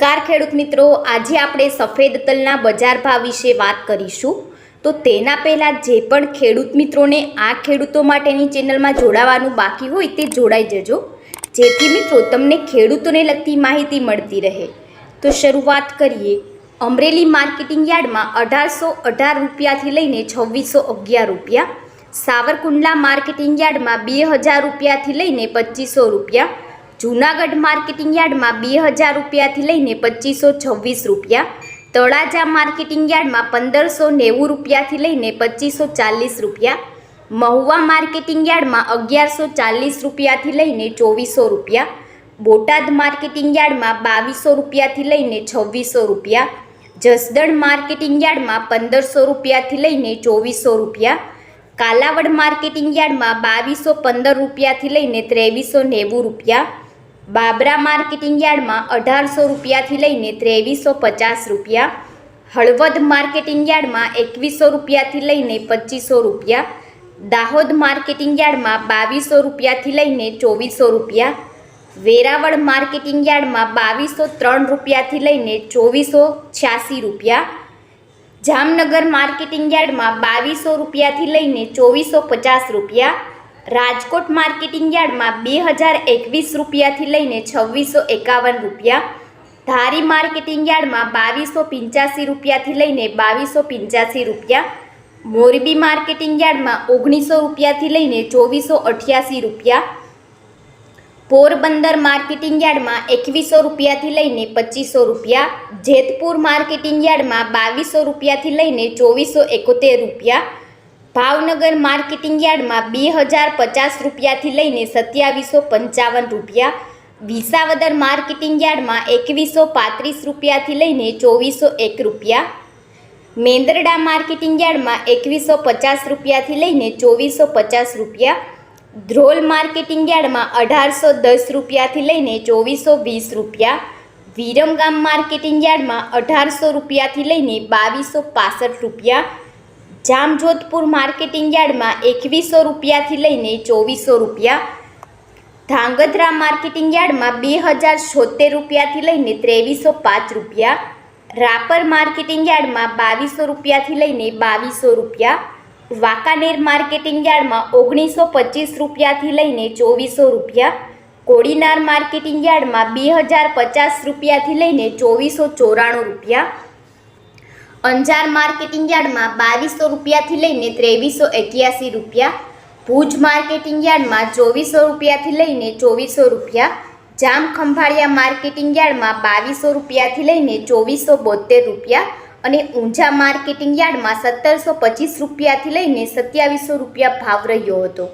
નમસ્કાર ખેડૂત મિત્રો. આજે આપણે સફેદ તલના બજાર ભાવ વિશે વાત કરીશું. તો તેના પહેલાં જે પણ ખેડૂત મિત્રોને આ ખેડૂતો માટેની ચેનલમાં જોડાવાનું બાકી હોય તે જોડાઈ જજો. જેથી મિત્રો તમને ખેડૂતોને લગતી માહિતી મળતી રહે. તો શરૂઆત કરીએ. અમરેલી માર્કેટિંગ યાર્ડમાં અઢારસો અઢાર રૂપિયાથી લઈને છવ્વીસો અગિયાર રૂપિયા. સાવરકુંડલા માર્કેટિંગ યાર્ડમાં બે હજાર રૂપિયાથી લઈને પચીસો રૂપિયા. જૂનાગઢ માર્કેટિંગ યાર્ડમાં બે હજાર રૂપિયાથી લઈને પચીસો છવ્વીસ રૂપિયા, તળાજા માર્કેટિંગ યાર્ડમાં પંદરસો નેવું રૂપિયાથી લઈને પચીસો ચાલીસ રૂપિયા, મહુવા માર્કેટિંગ યાર્ડમાં અગિયારસો ચાલીસ રૂપિયાથી લઈને ચોવીસો રૂપિયા, બોટાદ માર્કેટિંગ યાર્ડમાં બાવીસો રૂપિયાથી લઈને છવ્વીસો રૂપિયા, જસદણ માર્કેટિંગ યાર્ડમાં પંદરસો રૂપિયાથી લઈને ચોવીસો રૂપિયા, કાલાવડ માર્કેટિંગ યાર્ડમાં બાવીસો પંદર રૂપિયાથી લઈને ત્રેવીસો નેવું રૂપિયા બાબરા માર્કેટિંગ યાર્ડમાં અઢારસો રૂપિયાથી લઈને ત્રેવીસો પચાસ રૂપિયા, હળવદ માર્કેટિંગ યાર્ડમાં એકવીસો રૂપિયાથી લઈને પચીસો રૂપિયા, દાહોદ માર્કેટિંગ યાર્ડમાં બાવીસો રૂપિયાથી લઈને ચોવીસો રૂપિયા, વેરાવળ માર્કેટિંગ યાર્ડમાં બાવીસો ત્રણ રૂપિયાથી લઈને ચોવીસો છ્યાસી રૂપિયા, જામનગર માર્કેટિંગ યાર્ડમાં બાવીસો રૂપિયાથી લઈને ચોવીસો પચાસ રૂપિયા રાજકોટ માર્કેટિંગ યાર્ડમાં બે હજાર એકવીસ રૂપિયાથી લઈને છવ્વીસો એકાવન રૂપિયા. ધારી માર્કેટિંગ યાર્ડમાં બાવીસો પંચ્યાસી રૂપિયાથી લઈને બાવીસો પંચ્યાસી રૂપિયા. મોરબી માર્કેટિંગ યાર્ડમાં ઓગણીસો રૂપિયાથી લઈને ચોવીસો અઠ્યાસી રૂપિયા. પોરબંદર માર્કેટિંગ યાર્ડમાં એકવીસો રૂપિયાથી લઈને પચીસો રૂપિયા. જેતપુર માર્કેટિંગ યાર્ડમાં બાવીસો રૂપિયાથી લઈને ચોવીસો એકોતેર રૂપિયા. ભાવનગર માર્કેટિંગ યાર્ડમાં બે હજાર પચાસ રૂપિયાથી લઈને સત્યાવીસો પંચાવન રૂપિયા, વિસાવદર માર્કેટિંગ યાર્ડમાં એકવીસો પાંત્રીસ રૂપિયાથી લઈને ચોવીસો એક રૂપિયા, મેંદરડા માર્કેટિંગ યાર્ડમાં એકવીસો પચાસ રૂપિયાથી લઈને ચોવીસો પચાસ રૂપિયા, ધ્રોલ માર્કેટિંગ યાર્ડમાં અઢારસો દસ રૂપિયાથી લઈને ચોવીસો વીસ રૂપિયા, વિરમગામ માર્કેટિંગ યાર્ડમાં અઢારસો રૂપિયાથી લઈને બાવીસો પાસઠ રૂપિયા જામજોધપુર માર્કેટિંગ યાર્ડમાં એકવીસો રૂપિયાથી લઈને ચોવીસો રૂપિયા. ધાંગધ્રા માર્કેટિંગ યાર્ડમાં બે હજાર છોતેર રૂપિયાથી લઈને ત્રેવીસો પાંચ રૂપિયા. રાપર માર્કેટિંગ યાર્ડમાં બાવીસો રૂપિયાથી લઈને બાવીસો રૂપિયા. વાંકાનેર માર્કેટિંગ યાર્ડમાં ઓગણીસો પચીસ રૂપિયાથી લઈને ચોવીસો રૂપિયા. કોડીનાર માર્કેટિંગ યાર્ડમાં બે હજાર પચાસ રૂપિયાથી લઈને ચોવીસો ચોરાણું રૂપિયા. અંજાર માર્કેટિંગ યાર્ડમાં બાવીસો રૂપિયાથી લઈને ત્રેવીસો એક્યાસી રૂપિયા, ભુજ માર્કેટિંગ યાર્ડમાં ચોવીસો રૂપિયાથી લઈને ચોવીસો રૂપિયા, જામ ખંભાળિયા માર્કેટિંગ યાર્ડમાં બાવીસો રૂપિયાથી લઈને ચોવીસો બોતેર રૂપિયા અને ઊંઝા માર્કેટિંગ યાર્ડમાં સત્તરસો પચીસ રૂપિયાથી લઈને સત્યાવીસો રૂપિયા ભાવ રહ્યો હતો.